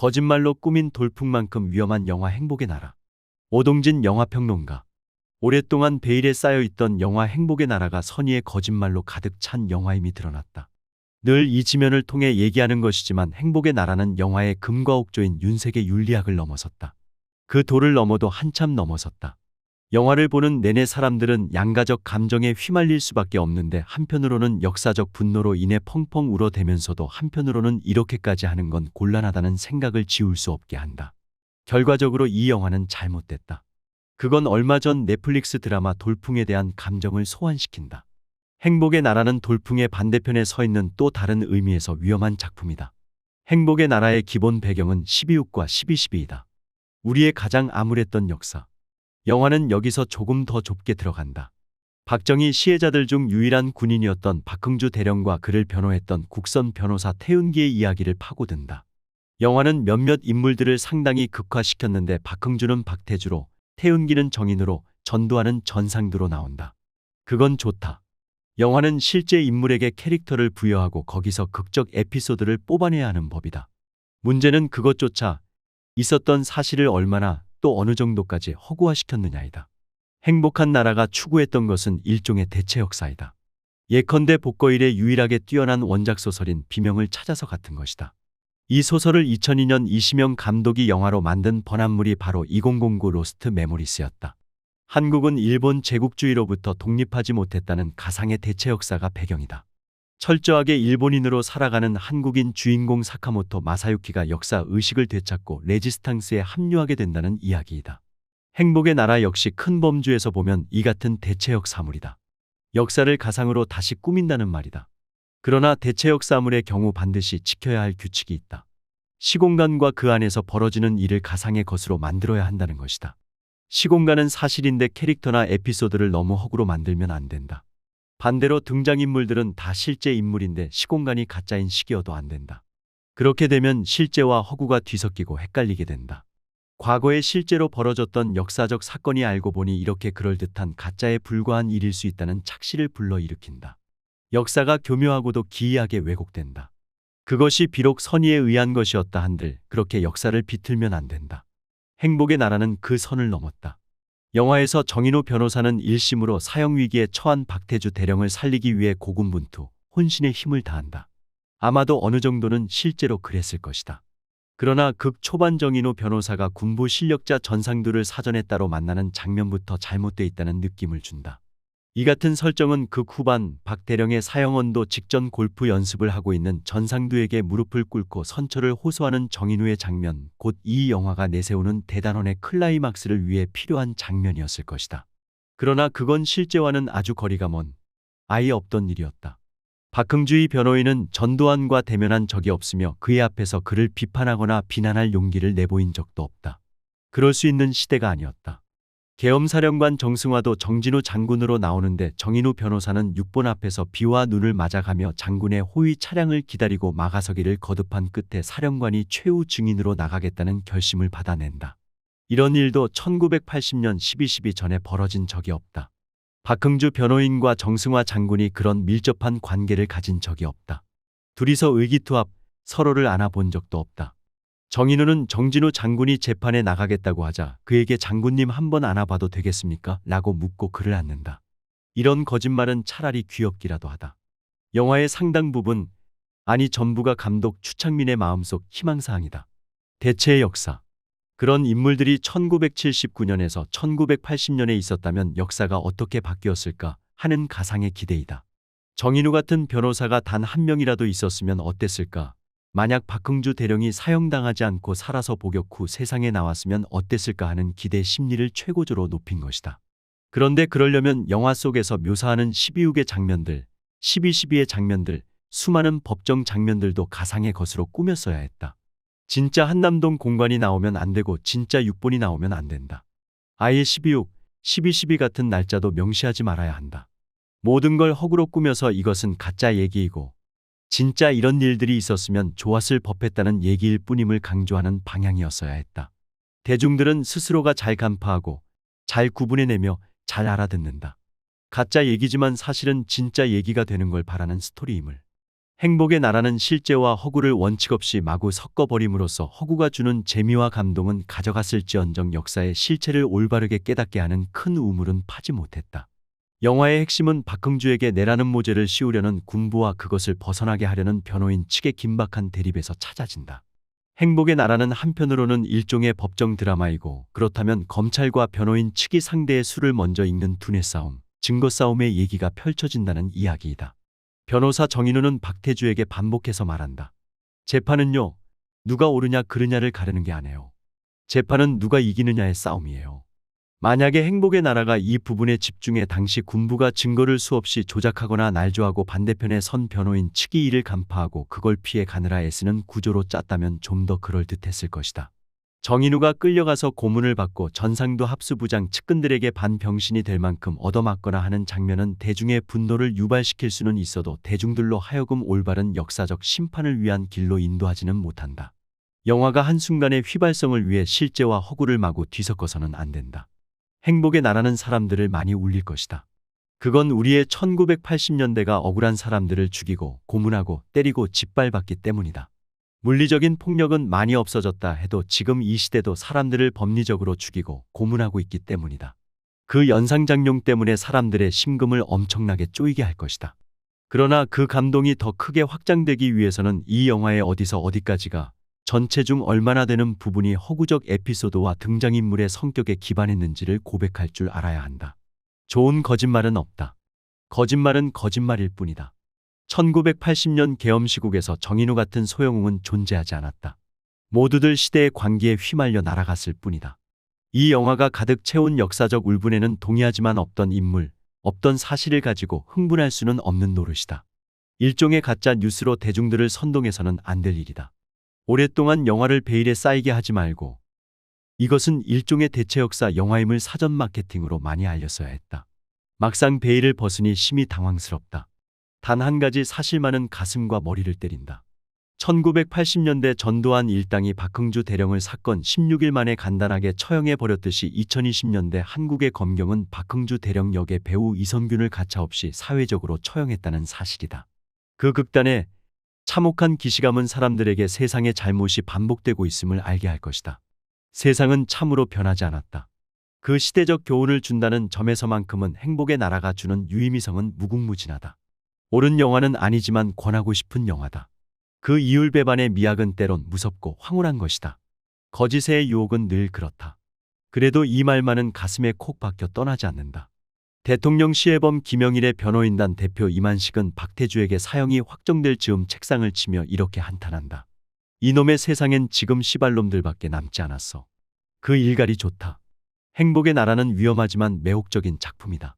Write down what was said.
거짓말로 꾸민 돌풍만큼 위험한 영화 행복의 나라. 오동진 영화평론가. 오랫동안 베일에 쌓여있던 영화 행복의 나라가 선의의 거짓말로 가득 찬 영화임이 드러났다. 늘 이 지면을 통해 얘기하는 것이지만 행복의 나라는 영화의 금과 옥조인 윤색의 윤리학을 넘어섰다. 그 도를 넘어도 한참 넘어섰다. 영화를 보는 내내 사람들은 양가적 감정에 휘말릴 수밖에 없는데 한편으로는 역사적 분노로 인해 펑펑 울어대면서도 한편으로는 이렇게까지 하는 건 곤란하다는 생각을 지울 수 없게 한다. 결과적으로 이 영화는 잘못됐다. 그건 얼마 전 넷플릭스 드라마 돌풍에 대한 감정을 소환시킨다. 행복의 나라는 돌풍의 반대편에 서 있는 또 다른 의미에서 위험한 작품이다. 행복의 나라의 기본 배경은 12.6과 12.12이다. 우리의 가장 암울했던 역사. 영화는 여기서 조금 더 좁게 들어간다. 박정희 시해자들 중 유일한 군인이었던 박흥주 대령과 그를 변호했던 국선 변호사 태운기의 이야기를 파고든다. 영화는 몇몇 인물들을 상당히 극화시켰는데 박흥주는 박태주로, 태운기는 정인으로, 전두환은 전상두로 나온다. 그건 좋다. 영화는 실제 인물에게 캐릭터를 부여하고 거기서 극적 에피소드를 뽑아내야 하는 법이다. 문제는 그것조차 있었던 사실을 얼마나 또 어느 정도까지 허구화시켰느냐이다. 행복한 나라가 추구했던 것은 일종의 대체 역사이다. 예컨대 복거일에 유일하게 뛰어난 원작 소설인 비명을 찾아서 같은 것이다. 이 소설을 2002년 이시명 감독이 영화로 만든 번안물이 바로 2009 로스트 메모리스였다. 한국은 일본 제국주의로부터 독립하지 못했다는 가상의 대체 역사가 배경이다. 철저하게 일본인으로 살아가는 한국인 주인공 사카모토 마사유키가 역사 의식을 되찾고 레지스탕스에 합류하게 된다는 이야기이다. 행복의 나라 역시 큰 범주에서 보면 이 같은 대체 역 사물이다. 역사를 가상으로 다시 꾸민다는 말이다. 그러나 대체 역 사물의 경우 반드시 지켜야 할 규칙이 있다. 시공간과 그 안에서 벌어지는 일을 가상의 것으로 만들어야 한다는 것이다. 시공간은 사실인데 캐릭터나 에피소드를 너무 허구로 만들면 안 된다. 반대로 등장인물들은 다 실제 인물인데 시공간이 가짜인 시기여도 안 된다. 그렇게 되면 실제와 허구가 뒤섞이고 헷갈리게 된다. 과거에 실제로 벌어졌던 역사적 사건이 알고 보니 이렇게 그럴듯한 가짜에 불과한 일일 수 있다는 착시를 불러일으킨다. 역사가 교묘하고도 기이하게 왜곡된다. 그것이 비록 선의에 의한 것이었다 한들 그렇게 역사를 비틀면 안 된다. 행복의 나라는 그 선을 넘었다. 영화에서 정인호 변호사는 1심으로 사형위기에 처한 박태주 대령을 살리기 위해 고군분투, 혼신의 힘을 다한다. 아마도 어느 정도는 실제로 그랬을 것이다. 그러나 극 초반 정인호 변호사가 군부 실력자 전상두를 사전에 따로 만나는 장면부터 잘못돼 있다는 느낌을 준다. 이 같은 설정은 극 후반 박 대령의 사형언도 직전 골프 연습을 하고 있는 전상두에게 무릎을 꿇고 선처를 호소하는 정인우의 장면, 곧 이 영화가 내세우는 대단원의 클라이막스를 위해 필요한 장면이었을 것이다. 그러나 그건 실제와는 아주 거리가 먼 아예 없던 일이었다. 박흥주의 변호인은 전두환과 대면한 적이 없으며 그의 앞에서 그를 비판하거나 비난할 용기를 내보인 적도 없다. 그럴 수 있는 시대가 아니었다. 계엄사령관 정승화도 정진우 장군으로 나오는데 정인우 변호사는 6번 앞에서 비와 눈을 맞아가며 장군의 호위 차량을 기다리고 막아서기를 거듭한 끝에 사령관이 최후 증인으로 나가겠다는 결심을 받아낸다. 이런 일도 1980년 12.12 전에 벌어진 적이 없다. 박흥주 변호인과 정승화 장군이 그런 밀접한 관계를 가진 적이 없다. 둘이서 의기투합, 서로를 안아본 적도 없다. 정인우는 정진우 장군이 재판에 나가겠다고 하자 그에게 장군님 한번 안아봐도 되겠습니까? 라고 묻고 그를 안는다. 이런 거짓말은 차라리 귀엽기라도 하다. 영화의 상당 부분, 아니 전부가 감독 추창민의 마음속 희망사항이다. 대체의 역사. 그런 인물들이 1979년에서 1980년에 있었다면 역사가 어떻게 바뀌었을까 하는 가상의 기대이다. 정인우 같은 변호사가 단 한 명이라도 있었으면 어땠을까? 만약 박흥주 대령이 사형당하지 않고 살아서 복역 후 세상에 나왔으면 어땠을까 하는 기대 심리를 최고조로 높인 것이다. 그런데 그러려면 영화 속에서 묘사하는 12uk의 장면들, 12.12의 장면들, 수많은 법정 장면들도 가상의 것으로 꾸몄어야 했다. 진짜 한남동 공관이 나오면 안 되고 진짜 6본이 나오면 안 된다. 아예 12욱, 12.12 같은 날짜도 명시하지 말아야 한다. 모든 걸 허구로 꾸며서 이것은 가짜 얘기이고 진짜 이런 일들이 있었으면 좋았을 법했다는 얘기일 뿐임을 강조하는 방향이었어야 했다. 대중들은 스스로가 잘 간파하고 잘 구분해내며 잘 알아듣는다. 가짜 얘기지만 사실은 진짜 얘기가 되는 걸 바라는 스토리임을. 행복의 나라는 실제와 허구를 원칙 없이 마구 섞어버림으로써 허구가 주는 재미와 감동은 가져갔을지언정 역사의 실체를 올바르게 깨닫게 하는 큰 우물은 파지 못했다. 영화의 핵심은 박흥주에게 내라는 모재를 씌우려는 군부와 그것을 벗어나게 하려는 변호인 측의 긴박한 대립에서 찾아진다. 행복의 나라는 한편으로는 일종의 법정 드라마이고 그렇다면 검찰과 변호인 측이 상대의 수를 먼저 읽는 두뇌 싸움, 증거 싸움의 얘기가 펼쳐진다는 이야기이다. 변호사 정인우는 박태주에게 반복해서 말한다. 재판은요, 누가 옳으냐 그르냐를 가르는 게 아니에요. 재판은 누가 이기느냐의 싸움이에요. 만약에 행복의 나라가 이 부분에 집중해 당시 군부가 증거를 수없이 조작하거나 날조하고 반대편에 선 변호인 측이 이를 간파하고 그걸 피해 가느라 애쓰는 구조로 짰다면 좀 더 그럴듯했을 것이다. 정인우가 끌려가서 고문을 받고 전상도 합수부장 측근들에게 반병신이 될 만큼 얻어맞거나 하는 장면은 대중의 분노를 유발시킬 수는 있어도 대중들로 하여금 올바른 역사적 심판을 위한 길로 인도하지는 못한다. 영화가 한순간의 휘발성을 위해 실제와 허구를 마구 뒤섞어서는 안 된다. 행복의 나라는 사람들을 많이 울릴 것이다. 그건 우리의 1980년대가 억울한 사람들을 죽이고 고문하고 때리고 짓밟았기 때문이다. 물리적인 폭력은 많이 없어졌다 해도 지금 이 시대도 사람들을 법리적으로 죽이고 고문하고 있기 때문이다. 그 연상작용 때문에 사람들의 심금을 엄청나게 쪼이게 할 것이다. 그러나 그 감동이 더 크게 확장되기 위해서는 이 영화의 어디서 어디까지가 전체 중 얼마나 되는 부분이 허구적 에피소드와 등장인물의 성격에 기반했는지를 고백할 줄 알아야 한다. 좋은 거짓말은 없다. 거짓말은 거짓말일 뿐이다. 1980년 계엄시국에서 정인우 같은 소영웅은 존재하지 않았다. 모두들 시대의 관계에 휘말려 날아갔을 뿐이다. 이 영화가 가득 채운 역사적 울분에는 동의하지만 없던 인물, 없던 사실을 가지고 흥분할 수는 없는 노릇이다. 일종의 가짜 뉴스로 대중들을 선동해서는 안 될 일이다. 오랫동안 영화를 베일에 쌓이게 하지 말고 이것은 일종의 대체 역사 영화임을 사전 마케팅으로 많이 알렸어야 했다. 막상 베일을 벗으니 심히 당황스럽다. 단 한 가지 사실만은 가슴과 머리를 때린다. 1980년대 전두환 일당이 박흥주 대령을 사건 16일 만에 간단하게 처형해 버렸듯이 2020년대 한국의 검경은 박흥주 대령 역의 배우 이선균을 가차없이 사회적으로 처형했다는 사실이다. 그 극단에 참혹한 기시감은 사람들에게 세상의 잘못이 반복되고 있음을 알게 할 것이다. 세상은 참으로 변하지 않았다. 그 시대적 교훈을 준다는 점에서만큼은 행복의 나라가 주는 유의미성은 무궁무진하다. 옳은 영화는 아니지만 권하고 싶은 영화다. 그 이율배반의 미학은 때론 무섭고 황홀한 것이다. 거짓의 유혹은 늘 그렇다. 그래도 이 말만은 가슴에 콕 박혀 떠나지 않는다. 대통령 시해범 김영일의 변호인단 대표 이만식은 박태주에게 사형이 확정될 즈음 책상을 치며 이렇게 한탄한다. 이놈의 세상엔 지금 시발놈들밖에 남지 않았어. 그 일갈이 좋다. 행복의 나라는 위험하지만 매혹적인 작품이다.